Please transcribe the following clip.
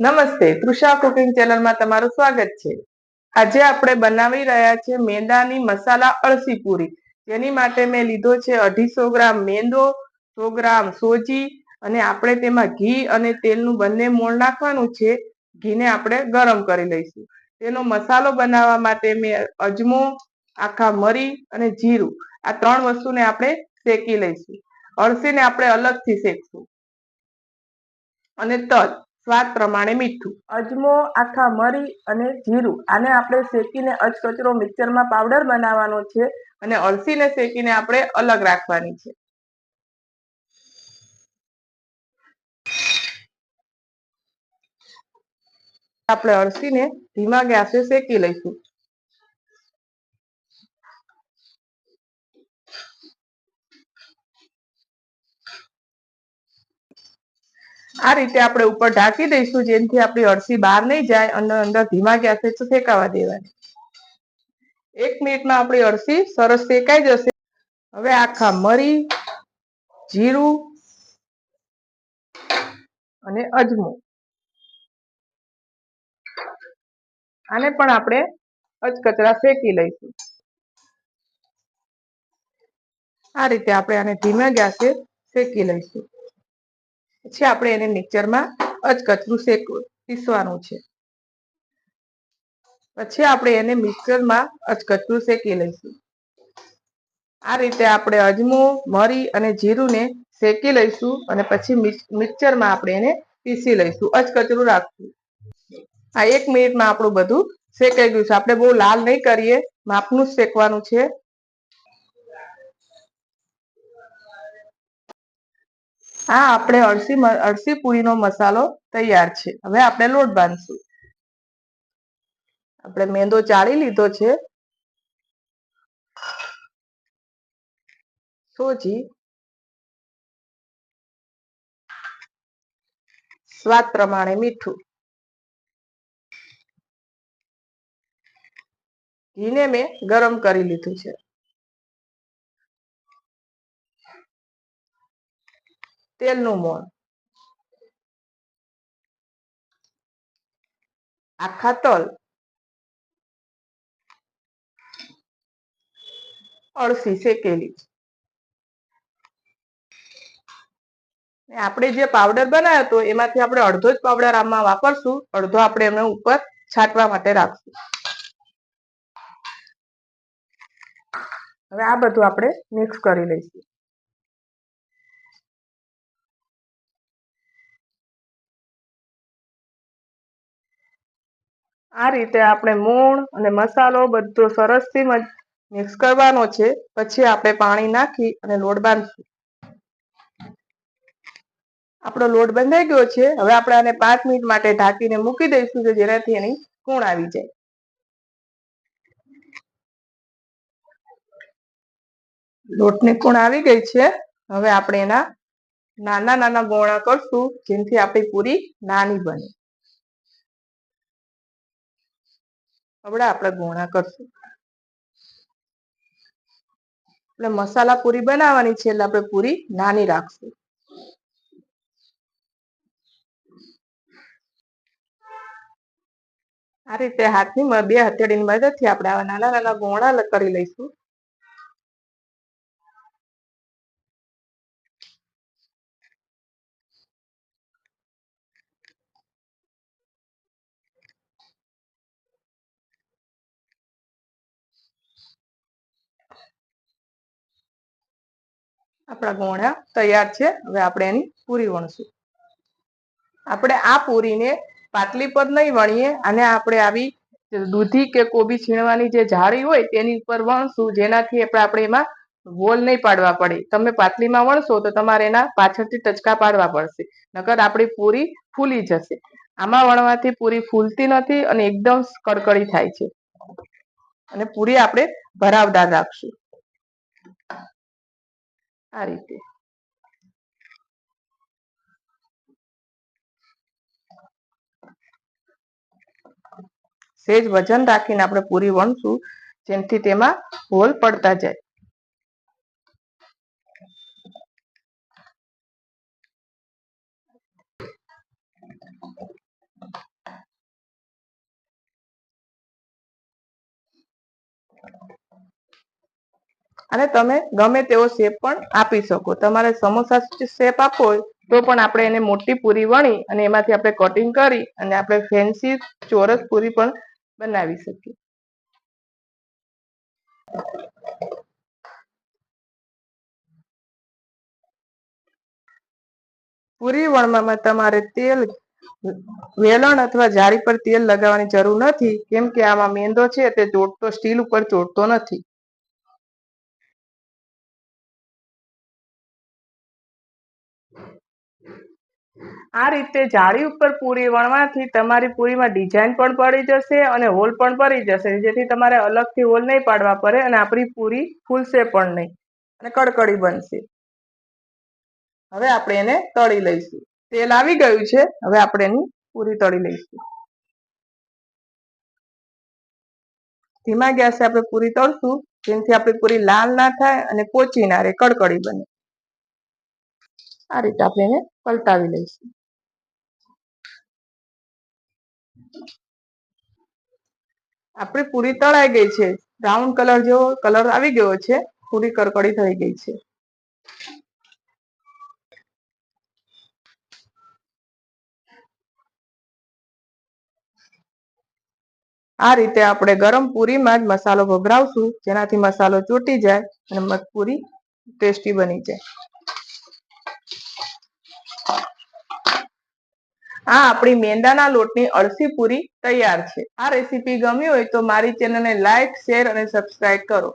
નમસ્તે, તૃષા કુકિંગ ચેનલમાં તમારું સ્વાગત છે. આજે આપણે બનાવી રહ્યા છે મેંદાની મસાલા અળસી પૂરી. જેની માટે મેં લીધો છે અઢીસો ગ્રામ મેંદો, સો ગ્રામ સોજી અને આપણે તેમાં ઘી અને તેલનું બંને મોણ નાખવાનું છે. ઘીને આપણે ગરમ કરી લઈશું. તેનો મસાલો બનાવવા માટે મેં અજમો, આખા મરી અને જીરું, આ ત્રણ વસ્તુને આપણે શેકી લઈશું. અળસીને આપણે અલગથી શેકશું. અને તલ. સ્વાદ પ્રમાણે મીઠું. અજમો, આખા મરી અને જીરું. આને આપણે શેકીને અજકચરો મિક્સરમાં પાવડર બનાવવાનો છે અને અળસીને શેકીને આપણે અલગ રાખવાની છે. આપણે અળસીને ધીમા ગેસે શેકી લઈશું. આ રીતે આપણે ઉપર ઢાંકી દઈશું, જેનાથી આપણી અળસી બહાર નહીં જાય અને અંદર ધીમા ગેસે શેકાવા દેવાની. એક મિનિટમાં આપણી અળસી સરસ શેકાઈ જશે. હવે આખા મરી, જીરું અને અજમો. આને પણ આપણે અચકચરા શેકી લઈશું. આ રીતે આપણે આને ધીમા ગેસે શેકી લઈશું. પછી આપણે એને મિક્સરમાં અચકચરું શેક, પીસવાનું છે. પછી આપણે એને મિક્સરમાં અચકચરું શેકી લઈશું. આ રીતે આપણે અજમો, મરી અને જીરુંને શેકી લઈશું અને પછી મિક્સરમાં આપણે એને પીસી લઈશું. અચકચરું રાખશું. આ એક મિનિટમાં આપણું બધું શેકાઈ ગયું છે. આપણે બહુ લાલ નહીં કરીએ. માપનું શેકવાનું છે. આ આપણે અળસી અળસી પૂરીનો મસાલો તૈયાર છે. હવે આપણે લોટ બાંધશું. આપણે મેંદો ચાળી લીધો છે. સોજી. સ્વાદ પ્રમાણે મીઠું. ઘીને મેં ગરમ કરી લીધું છે. તેલનું મોણ. આખા તલ. અળસી શેકેલી. આપણે જે પાવડર બનાવ્યો હતો, એમાંથી આપણે અડધો જ પાવડર આમાં વાપરશું. અડધો આપણે એમને ઉપર છાંટવા માટે રાખશું. હવે આ બધું આપણે મિક્સ કરી લઈશું. આ રીતે આપણે મૂણ અને મસાલો બધો સરસથી મિક્સ કરવાનો છે. પછી આપણે પાણી નાખી અને લોટ બાંધશું. આપણો લોટ બંધાઈ ગયો છે. હવે આપણે આને પાંચ મિનિટ માટે ઢાંકીને મૂકી દઈશું કે જેનાથી એની કુણ આવી જાય. લોટની કુણ આવી ગઈ છે. હવે આપણે એના નાના નાના ગોળા કરશું, જેનાથી આપણી પૂરી નાની બને. હવે આપણે ગોળા કરશું. એટલે મસાલા પૂરી બનાવવાની છે એટલે આપણે પૂરી નાની રાખશું. આ રીતે હાથની બે હથેળીની મદદથી આપણે આવા નાના નાના ગોળા કરી લઈશું. આપણા ગોળા તૈયાર છે. હવે આપણે એની પૂરી વણશું. આપણે આ પૂરીને પાટલી પર નહીં વણીએ અને આપણે આવી દૂધી કે કોબી છીણવાની જે જાળી હોય તેની ઉપર વણશું. જેનાથી આપણે એમાં વોલ નહીં પાડવા પડે. તમે પાટલીમાં વણશો તો તમારે એના પાછળથી ટચકા પાડવા પડશે. નકર આપણી પૂરી ફૂલી જશે. આમાં વણવાથી પૂરી ફૂલતી નથી અને એકદમ કડકડી થાય છે. અને પૂરી આપણે ભરાવદાર રાખશું. આ રીતે. સેજ વજન રાખીને આપણે પૂરી વણશું જેમથી તેમાં હોલ પડતા જાય. અને તમે ગમે તેવો શેપ પણ આપી શકો. તમારે સમોસા શેપ આપવો તો પણ આપણે એને મોટી પૂરી વણી અને એમાંથી આપણે કટિંગ કરી અને આપણે ફેન્સી ચોરસ પૂરી પણ બનાવી શકીએ. પૂરી વણવામાં તમારે તેલ, વેલણ અથવા જાળી પર તેલ લગાવવાની જરૂર નથી. કેમ કે આમાં મેંદો છે તે ચોટતો સ્ટીલ ઉપર ચોટતો નથી. આ રીતે જાળી ઉપર પૂરી વણવાથી તમારી પૂરીમાં ડિઝાઇન પણ પડી જશે અને હોલ પણ પડી જશે. જેથી તમારે અલગથી હોલ નહીં પાડવા પડે અને આપણી પૂરી ફૂલશે પણ નહીં અને કડકડી બનશે. હવે આપણે એને તળી લઈશું. તેલ આવી ગયું છે. હવે આપણે એની પૂરી તળી લઈશું. ધીમા ગેસે આપણે પૂરી તળશું. જેનાથી આપણી પૂરી લાલ ના થાય અને પોચી ના રહે કડકડી બને. આ રીતે આપણે એને પલટાવી લઈશું. આપણી પૂરી તળાઈ ગઈ છે. બ્રાઉન કલર જેવો કલર આવી ગયો છે. પૂરી કરકડી થઈ ગઈ છે. આ રીતે આપણે ગરમ પૂરીમાં જ મસાલો ભભરાવશું. જેનાથી મસાલો ચોટી જાય અને પૂરી ટેસ્ટી બની જાય. આ આપણી મેંદાના લોટની અળસી પૂરી તૈયાર છે. આ રેસીપી ગમી હોય તો મારી ચેનલને લાઈક શેર અને સબસ્ક્રાઈબ કરો.